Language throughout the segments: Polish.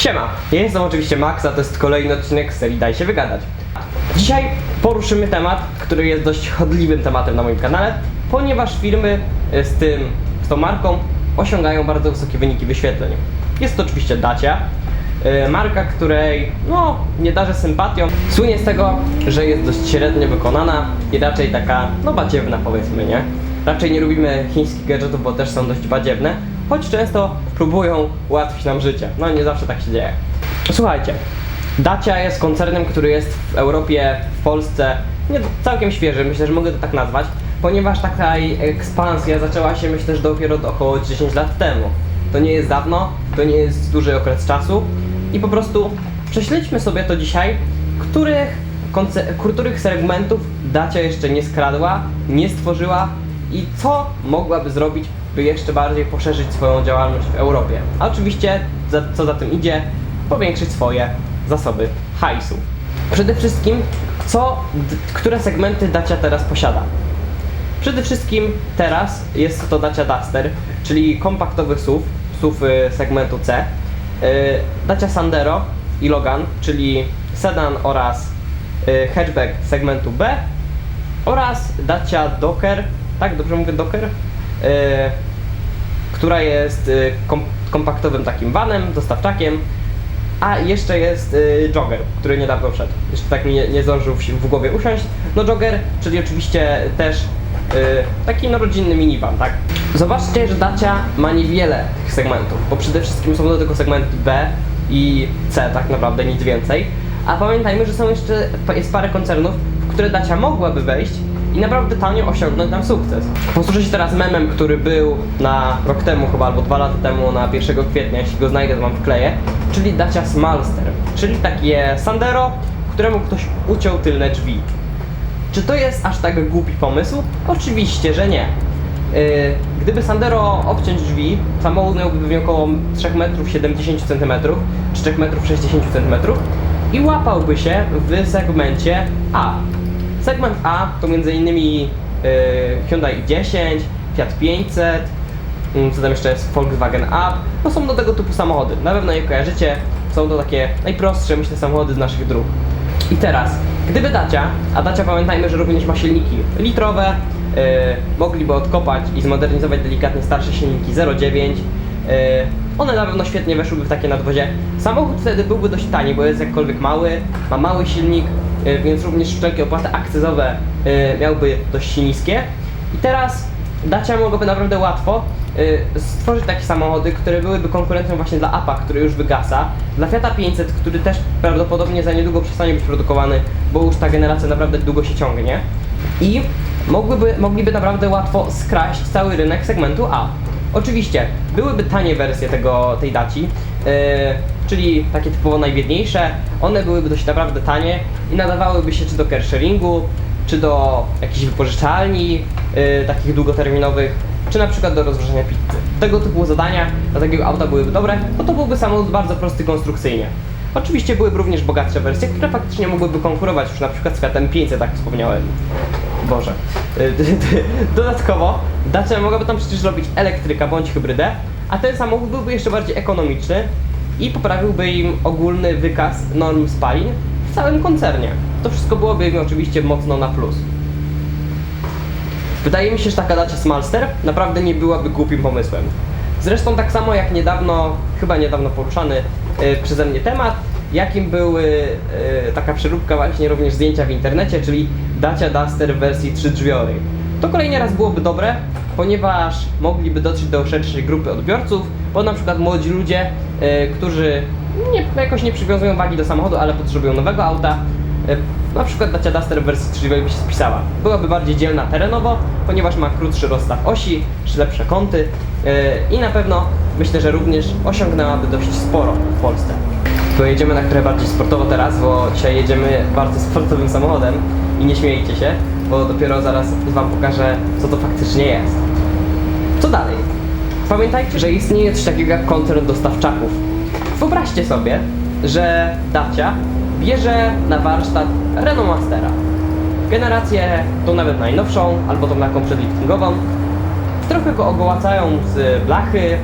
Siema, jestem oczywiście Max, a to jest kolejny odcinek serii Daj się wygadać. Dzisiaj poruszymy temat, który jest dość chodliwym tematem na moim kanale, ponieważ firmy e, z tym, z tą marką osiągają bardzo wysokie wyniki wyświetleń. Jest to oczywiście Dacia, e, marka, której no, nie darzę sympatią. Słynie z tego, że jest dość średnio wykonana i raczej taka, no badziewna powiedzmy, nie? Raczej nie lubimy chińskich gadżetów, bo też są dość badziewne, choć często próbują ułatwić nam życie. No nie zawsze tak się dzieje. Słuchajcie, Dacia jest koncernem, który jest w Europie, w Polsce nie, całkiem świeży, myślę, że mogę to tak nazwać, ponieważ taka ekspansja zaczęła się myślę, że dopiero około 10 lat temu. To nie jest dawno, to nie jest duży okres czasu i po prostu prześledźmy sobie to dzisiaj, których, których segmentów Dacia jeszcze nie skradła, nie stworzyła i co mogłaby zrobić, by jeszcze bardziej poszerzyć swoją działalność w Europie. A oczywiście, za, co za tym idzie, powiększyć swoje zasoby hajsu. Przede wszystkim, co, które segmenty Dacia teraz posiada? Przede wszystkim teraz jest to Dacia Duster, czyli kompaktowy SUV, SUV y, segmentu C, y, Dacia Sandero i Logan, czyli sedan oraz y, hatchback segmentu B oraz Dacia Docker, tak dobrze mówię Docker, która jest y, kom kompaktowym takim vanem, dostawczakiem, a jeszcze jest y, Jogger, który niedawno wszedł. Jeszcze tak mi nie, nie zdążył się w głowie usiąść. No Jogger, czyli oczywiście też y, taki no, rodzinny minivan, tak? Zobaczcie, że Dacia ma niewiele tych segmentów, bo przede wszystkim są do tego segmenty B i C tak naprawdę, nic więcej. A pamiętajmy, że są jeszcze, jest parę koncernów, w które Dacia mogłaby wejść i naprawdę tanio osiągnąć tam sukces. Posłużę się teraz memem, który był na rok temu chyba, albo dwa lata temu, na 1 kwietnia, jeśli go znajdę, to wam wkleję, czyli Dacia Smalster, czyli takie Sandero, któremu ktoś uciął tylne drzwi. Czy to jest aż tak głupi pomysł? Oczywiście, że nie. Yy, gdyby Sandero obciąć drzwi, samochód miałby około 3 metrów 70 cm czy 3 metrów 60 cm i łapałby się w segmencie A. Segment A to m.in. Yy, Hyundai i10, Fiat 500, mm, co tam jeszcze jest, Volkswagen Up. No są do tego typu samochody. Na pewno je kojarzycie. Są to takie najprostsze, myślę, samochody z naszych dróg. I teraz, gdyby Dacia, a Dacia pamiętajmy, że również ma silniki litrowe, yy, mogliby odkopać i zmodernizować delikatnie starsze silniki 0,9, yy, one na pewno świetnie weszłyby w takie nadwozie. Samochód wtedy byłby dość tani, bo jest jakkolwiek mały, ma mały silnik, więc również wszelkie opłaty akcyzowe yy, miałby dość niskie. I teraz Dacia mogłaby naprawdę łatwo y, stworzyć takie samochody, które byłyby konkurencją właśnie dla APA, który już wygasa, dla Fiata 500, który też prawdopodobnie za niedługo przestanie być produkowany, bo już ta generacja naprawdę długo się ciągnie. I mogłyby, mogliby naprawdę łatwo skraść cały rynek segmentu A. Oczywiście, byłyby tanie wersje tego, tej Daci, czyli takie typowo najbiedniejsze, one byłyby dość naprawdę tanie i nadawałyby się czy do carsharingu, czy do jakichś wypożyczalni yy, takich długoterminowych, czy na przykład do rozwożenia pizzy. Tego typu zadania dla takiego auta byłyby dobre, bo to byłby samochód bardzo prosty konstrukcyjnie. Oczywiście byłyby również bogatsze wersje, które faktycznie mogłyby konkurować już na przykład z Fiatem 500, tak wspomniałem. Boże. Y, Dodatkowo Dacia mogłaby tam przecież zrobić elektryka bądź hybrydę, a ten samochód byłby jeszcze bardziej ekonomiczny i poprawiłby im ogólny wykaz norm spalin w całym koncernie. To wszystko byłoby im oczywiście mocno na plus. Wydaje mi się, że taka Dacia Smalster naprawdę nie byłaby głupim pomysłem. Zresztą tak samo jak niedawno, chyba niedawno poruszany y, przeze mnie temat, jakim były y, taka przeróbka właśnie również zdjęcia w internecie, czyli Dacia Duster w wersji trzydrzwiowej. To kolejny raz byłoby dobre, ponieważ mogliby dotrzeć do szerszej grupy odbiorców, bo na przykład młodzi ludzie, y, którzy nie, jakoś nie przywiązują wagi do samochodu, ale potrzebują nowego auta, y, na przykład Dacia Duster w wersji trzydrzwiowej by się spisała. Byłaby bardziej dzielna terenowo, ponieważ ma krótszy rozstaw osi, lepsze kąty yy, i na pewno myślę, że również osiągnęłaby dość sporo w Polsce. To jedziemy na trochę bardziej sportowo teraz, bo dzisiaj jedziemy bardzo sportowym samochodem i nie śmiejcie się, bo dopiero zaraz Wam pokażę, co to faktycznie jest. Co dalej? Pamiętajcie, że istnieje coś takiego jak koncern dostawczaków. Wyobraźcie sobie, że Dacia bierze na warsztat Renault Mastera. Generację tą nawet najnowszą, albo tą taką przedliftingową. Trochę go ogołacają z blachy, y,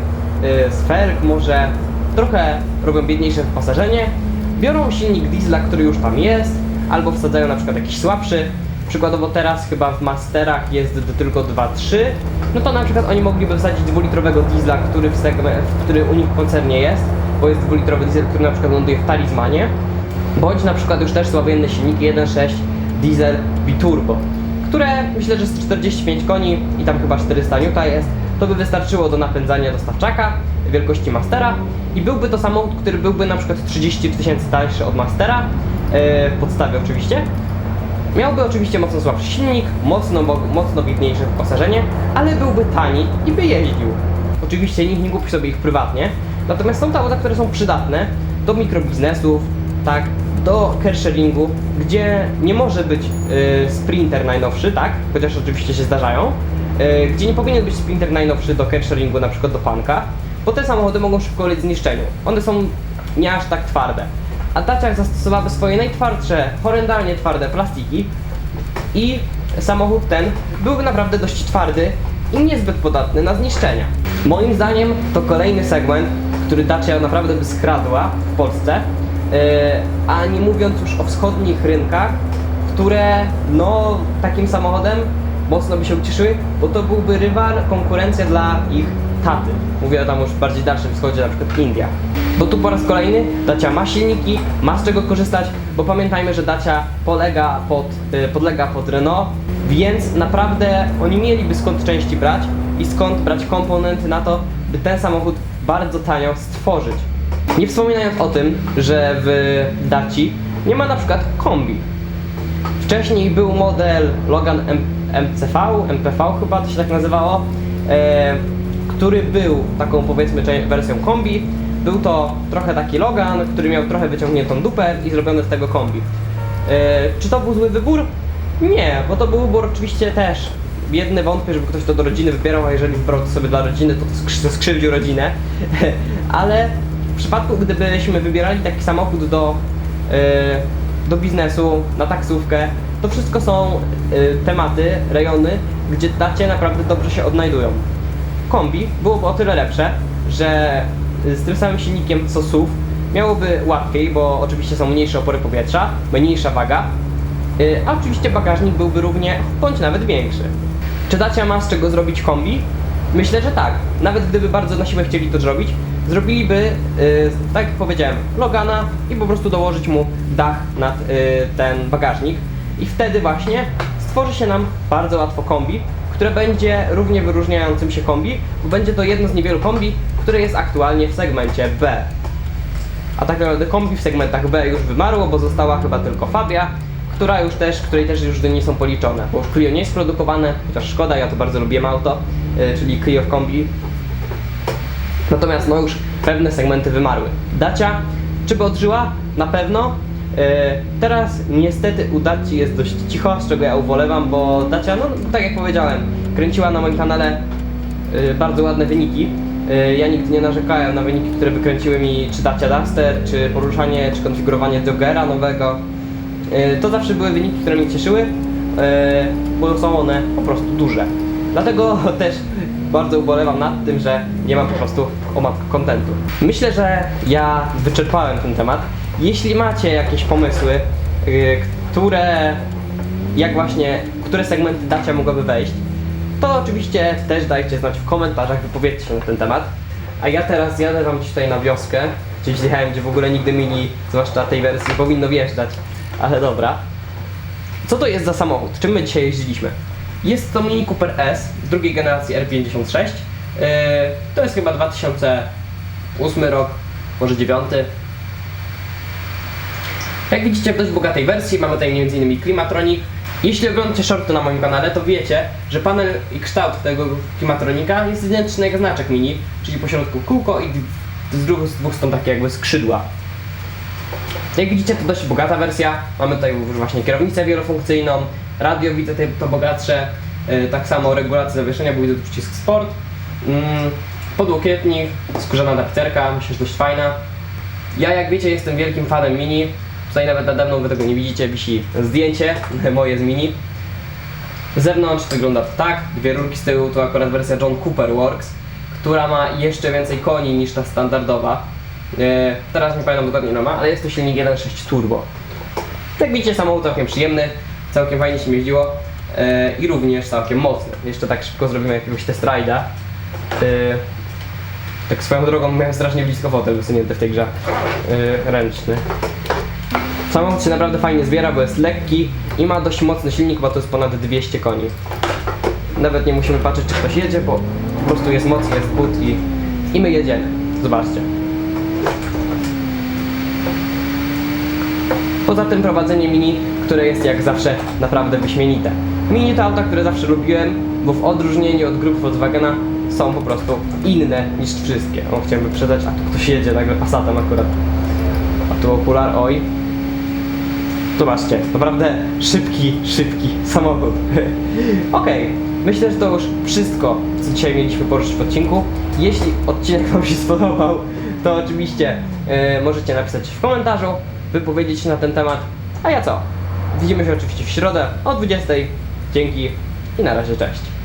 z felg może, trochę robią biedniejsze wyposażenie, biorą silnik diesla, który już tam jest, albo wsadzają na przykład jakiś słabszy. Przykładowo teraz chyba w Masterach jest do tylko 2.3, no to na przykład oni mogliby wsadzić dwulitrowego diesla, który, w segment, który u nich w koncernie jest, bo jest dwulitrowy diesel, który na przykład ląduje w talizmanie, bądź na przykład już też sławienne silniki 1.6 diesel biturbo, które myślę, że z 45 koni i tam chyba 400 N jest, to by wystarczyło do napędzania dostawczaka wielkości Mastera i byłby to samochód, który byłby na przykład 30 tysięcy tańszy od Mastera, yy, w podstawie oczywiście. Miałby oczywiście mocno słabszy silnik, mocno, mo- mocno biedniejsze wyposażenie, ale byłby tani i by jeździł. Oczywiście nikt nie kupi sobie ich prywatnie, natomiast są to auta, które są przydatne do mikrobiznesów, tak, do carsharingu, gdzie nie może być y, sprinter najnowszy, tak, chociaż oczywiście się zdarzają, y, gdzie nie powinien być sprinter najnowszy do carsharingu, na przykład do panka, bo te samochody mogą szybko ulec zniszczeniu. One są nie aż tak twarde. A Dacia zastosowałaby swoje najtwardsze, horrendalnie twarde plastiki i samochód ten byłby naprawdę dość twardy i niezbyt podatny na zniszczenia. Moim zdaniem to kolejny segment, który Dacia naprawdę by skradła w Polsce, yy, a nie mówiąc już o wschodnich rynkach, które no takim samochodem mocno by się ucieszyły, bo to byłby rywal, konkurencja dla ich taty. Mówię tam już bardziej dalszym wschodzie, na przykład India. Bo tu po raz kolejny Dacia ma silniki, ma z czego korzystać, bo pamiętajmy, że Dacia polega pod, y, podlega pod Renault, więc naprawdę oni mieliby skąd części brać i skąd brać komponenty na to, by ten samochód bardzo tanio stworzyć. Nie wspominając o tym, że w Daci nie ma na przykład kombi. Wcześniej był model Logan M MCV, MPV chyba to się tak nazywało, e, który był taką powiedzmy wersją kombi. Był to trochę taki Logan, który miał trochę wyciągniętą dupę i zrobiony z tego kombi. E, czy to był zły wybór? Nie, bo to był wybór oczywiście też. Jedny wątpię, żeby ktoś to do rodziny wybierał, a jeżeli wybrał to sobie dla rodziny, to to skrzy- skrzywdził rodzinę. Ale w przypadku, gdybyśmy wybierali taki samochód do, e, do biznesu, na taksówkę, to wszystko są e, tematy, rejony, gdzie dacie naprawdę dobrze się odnajdują. Kombi byłoby o tyle lepsze, że z tym samym silnikiem co SUV miałoby łatwiej, bo oczywiście są mniejsze opory powietrza, mniejsza waga, yy, a oczywiście bagażnik byłby równie, bądź nawet większy. Czy Dacia ma z czego zrobić kombi? Myślę, że tak. Nawet gdyby bardzo na siłę chcieli to zrobić, zrobiliby, yy, tak jak powiedziałem, Logana i po prostu dołożyć mu dach nad yy, ten bagażnik i wtedy właśnie stworzy się nam bardzo łatwo kombi, które będzie równie wyróżniającym się kombi, bo będzie to jedno z niewielu kombi, które jest aktualnie w segmencie B. A tak naprawdę kombi w segmentach B już wymarło, bo została chyba tylko Fabia, która już też, której też już nie są policzone, bo już Clio nie jest produkowane, chociaż szkoda, ja to bardzo lubię auto, yy, czyli Clio w kombi. Natomiast no już pewne segmenty wymarły. Dacia, czy by odżyła? Na pewno. Yy, teraz niestety u Daci jest dość cicho, z czego ja ubolewam, bo Dacia, no tak jak powiedziałem, kręciła na moim kanale yy, bardzo ładne wyniki. Yy, ja nigdy nie narzekałem na wyniki, które wykręciły mi czy Dacia Duster, czy poruszanie, czy konfigurowanie Joggera nowego. To zawsze były wyniki, które mnie cieszyły, bo są one po prostu duże. Dlatego też bardzo ubolewam nad tym, że nie mam po prostu o kontentu. Myślę, że ja wyczerpałem ten temat. Jeśli macie jakieś pomysły, yy, które jak właśnie, które segmenty Dacia mogłaby wejść, to oczywiście też dajcie znać w komentarzach, wypowiedzcie się na ten temat. A ja teraz jadę wam tutaj na wioskę, gdzieś zjechałem, gdzie w ogóle nigdy mini, zwłaszcza tej wersji, powinno wjeżdżać. Ale dobra. Co to jest za samochód? Czym my dzisiaj jeździliśmy? Jest to Mini Cooper S drugiej generacji R56. Yy, to jest chyba 2008 rok, może 9. Jak widzicie w dość bogatej wersji mamy tutaj m.in. Klimatronik. Jeśli oglądacie shorty na moim kanale, to wiecie, że panel i kształt tego Klimatronika jest identyczny jak znaczek Mini, czyli po środku kółko i z dwóch, z dwóch stron takie jakby skrzydła. Jak widzicie, to dość bogata wersja. Mamy tutaj już właśnie kierownicę wielofunkcyjną, radio widzę to bogatsze, yy, tak samo regulację zawieszenia, bo widzę tu przycisk sport, mm, podłokietnik, skórzana adapterka, myślę, że dość fajna. Ja jak wiecie jestem wielkim fanem Mini, tutaj nawet nade mną wy tego nie widzicie, wisi zdjęcie moje z Mini. Z zewnątrz wygląda to tak, dwie rurki z tyłu to akurat wersja John Cooper Works, która ma jeszcze więcej koni niż ta standardowa. E, teraz nie pamiętam dokładnie ile ma, ale jest to silnik 1.6 turbo. Jak widzicie, samochód całkiem przyjemny, całkiem fajnie się jeździło e, i również całkiem mocny. Jeszcze tak szybko zrobimy jakiegoś test ride'a. E, tak swoją drogą miałem strasznie blisko fotel wysunięty w tej grze. E, ręczny. Samochód się naprawdę fajnie zbiera, bo jest lekki i ma dość mocny silnik, bo to jest ponad 200 koni. Nawet nie musimy patrzeć, czy ktoś jedzie, bo po prostu jest mocny, jest but i, i my jedziemy. Zobaczcie. Poza tym prowadzenie Mini, które jest jak zawsze naprawdę wyśmienite. Mini to auta, które zawsze lubiłem, bo w odróżnieniu od grup Volkswagena są po prostu inne niż wszystkie. O, chciałem wyprzedzać, a tu ktoś jedzie nagle Passatem akurat. A tu okular, oj. Zobaczcie, naprawdę szybki, szybki samochód. Okej, myślę, że to już wszystko, co dzisiaj mieliśmy poruszyć w odcinku. Jeśli odcinek Wam się spodobał, to oczywiście e, możecie napisać w komentarzu, wypowiedzieć się na ten temat. A ja co? Widzimy się oczywiście w środę o 20.00. Dzięki i na razie, cześć.